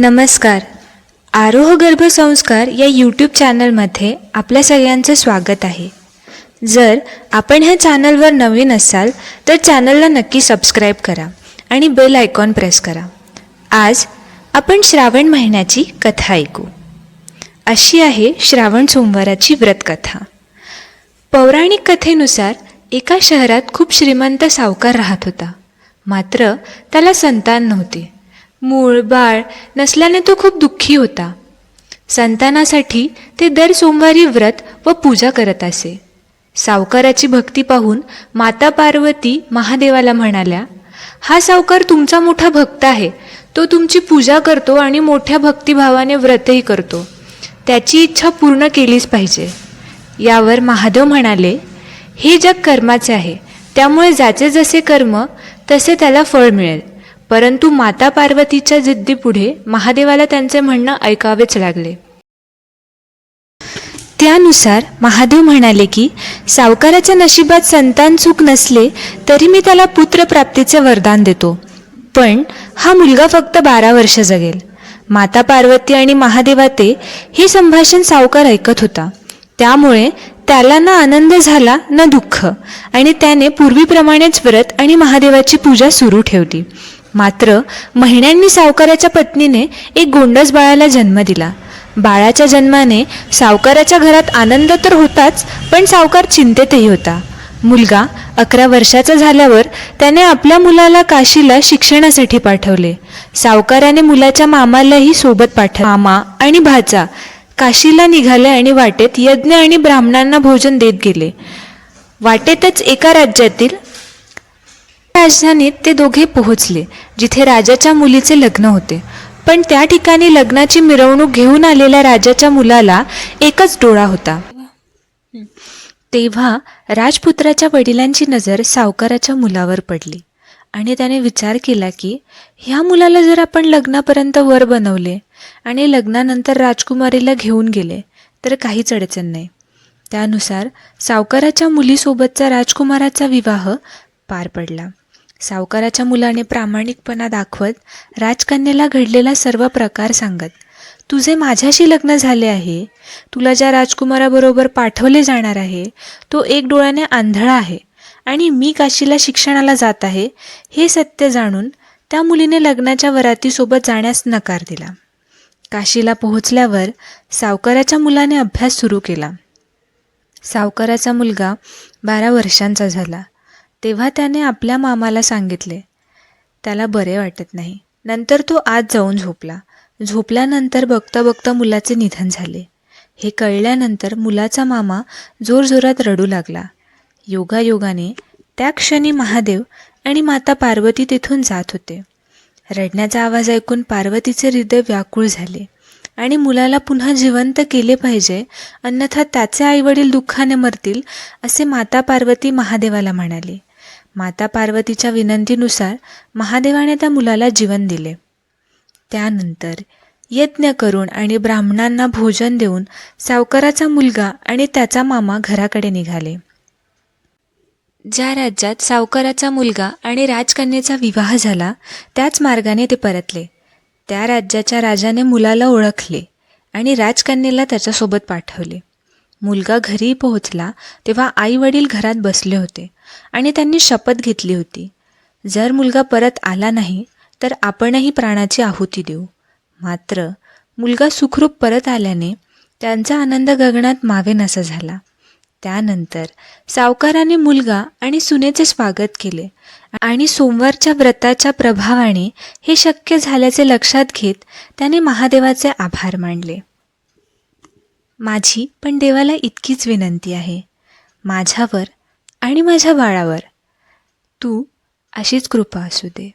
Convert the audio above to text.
नमस्कार. आरोह गर्भसंस्कार या यूट्यूब चॅनलमध्ये आपल्या सगळ्यांचं स्वागत आहे. जर आपण ह्या चॅनलवर नवीन असाल तर चॅनलला नक्की सबस्क्राईब करा आणि बेल आयकॉन प्रेस करा. आज आपण श्रावण महिन्याची कथा ऐकू. अशी आहे श्रावण सोमवाराची व्रतकथा. पौराणिक कथेनुसार एका शहरात खूप श्रीमंत सावकार राहत होता. मात्र त्याला संतान नव्हते. मूळ बाळ नसल्याने तो खूप दुःखी होता. संतानासाठी ते दर सोमवारी व्रत व पूजा करत असे. सावकाराची भक्ती पाहून माता पार्वती महादेवाला म्हणाल्या हा सावकार तुमचा मोठा भक्त आहे. तो तुमची पूजा करतो आणि मोठ्या भक्तिभावाने व्रतही करतो. त्याची इच्छा पूर्ण केलीच पाहिजे. यावर महादेव म्हणाले हे जग कर्माचे आहे. त्यामुळे ज्याचे जसे कर्म तसे त्याला फळ मिळेल. परंतु माता पार्वतीच्या जिद्दीपुढे महादेवाला त्यांचे म्हणणं ऐकावेच लागले. त्यानुसार महादेव म्हणाले की सावकाराच्या नशिबात संतान चूक नसले तरी मी त्याला पुत्रप्राप्तीचे वरदान देतो. पण हा मुलगा फक्त बारा वर्ष जगेल. माता पार्वती आणि महादेवाते हे संभाषण सावकार ऐकत होता. त्यामुळे त्याला ना आनंद झाला ना दुःख. आणि त्याने पूर्वीप्रमाणेच व्रत आणि महादेवाची पूजा सुरू ठेवली. मात्र महिन्यांनी सावकाराच्या पत्नीने एक गोंडस बाळाला जन्म दिला. बाळाच्या जन्माने सावकाराच्या घरात आनंद तर होताच पण सावकार चिंतेतही होता. मुलगा अकरा वर्षाचा झाल्यावर त्याने आपल्या मुलाला काशीला शिक्षणासाठी पाठवले. सावकाराने मुलाच्या मामालाही सोबत पाठव मामा आणि भाचा काशीला निघाले आणि वाटेत यज्ञ आणि ब्राह्मणांना भोजन देत गेले. वाटेतच एका राज्यातील राजधानीत ते दोघे पोहोचले. जिथे राजाच्या मुलीचे लग्न होते. पण त्या ठिकाणी लग्नाची मिरवणूक घेऊन आलेल्या राजाच्या मुलाला एकच डोळा होता. तेव्हा राजपुत्राच्या वडिलांची नजर सावकाराच्या मुलावर पडली आणि त्याने विचार केला की ह्या मुलाला जर आपण लग्नापर्यंत वर बनवले आणि लग्नानंतर राजकुमारीला घेऊन गेले तर काहीच अडचण नाही. त्यानुसार सावकाराच्या मुलीसोबतचा राजकुमाराचा विवाह पार पडला. सावकाराच्या मुलाने प्रामाणिकपणा दाखवत राजकन्याला घडलेला सर्व प्रकार सांगत तुझे माझ्याशी लग्न झाले आहे. तुला ज्या राजकुमाराबरोबर पाठवले जाणार आहे तो एक डोळ्याने आंधळा आहे. आणि मी काशीला शिक्षणाला जात आहे हे सत्य जाणून त्या मुलीने लग्नाच्या वरातीसोबत जाण्यास नकार दिला. काशीला पोहोचल्यावर सावकाराच्या मुलाने अभ्यास सुरू केला. सावकाराचा मुलगा बारा वर्षांचा झाला. तेव्हा त्याने आपल्या मामाला सांगितले त्याला बरे वाटत नाही. नंतर तो आत जाऊन झोपला. झोपल्यानंतर बघता बघता मुलाचे निधन झाले. हे कळल्यानंतर मुलाचा मामा जोरजोरात रडू लागला. योगायोगाने त्या क्षणी महादेव आणि माता पार्वती तिथून जात होते. रडण्याचा आवाज ऐकून पार्वतीचे हृदय व्याकुळ झाले आणि मुलाला पुन्हा जिवंत केले पाहिजे अन्यथा त्याचे आईवडील दुःखाने मरतील असे माता पार्वती महादेवाला म्हणाली. माता पार्वतीच्या विनंतीनुसार महादेवाने त्या मुलाला जीवन दिले. त्यानंतर यज्ञ करून आणि ब्राह्मणांना भोजन देऊन सावकाराचा मुलगा आणि त्याचा मामा घराकडे निघाले. ज्या राज्यात सावकाराचा मुलगा आणि राजकन्येचा विवाह झाला त्याच मार्गाने ते परतले. त्या राज्याच्या राजाने मुलाला ओळखले आणि राजकन्येला त्याच्यासोबत पाठवले. मुलगा घरी पोहोचला तेव्हा आई वडील घरात बसले होते. आणि त्यांनी शपथ घेतली होती. जर मुलगा परत आला नाही तर आपणही प्राणाची आहुती देऊ. मात्र मुलगा सुखरूप परत आल्याने त्यांचा आनंद गगनात मावेनासा झाला. त्यानंतर सावकाराने मुलगा आणि सुनेचे स्वागत केले आणि सोमवारच्या व्रताच्या प्रभावाने हे शक्य झाल्याचे लक्षात घेत त्याने महादेवाचे आभार मानले. माझी पण देवाला इतकीच विनंती आहे. माझ्यावर आणि माझ्या बाळावर. तू अशीच कृपा असू दे.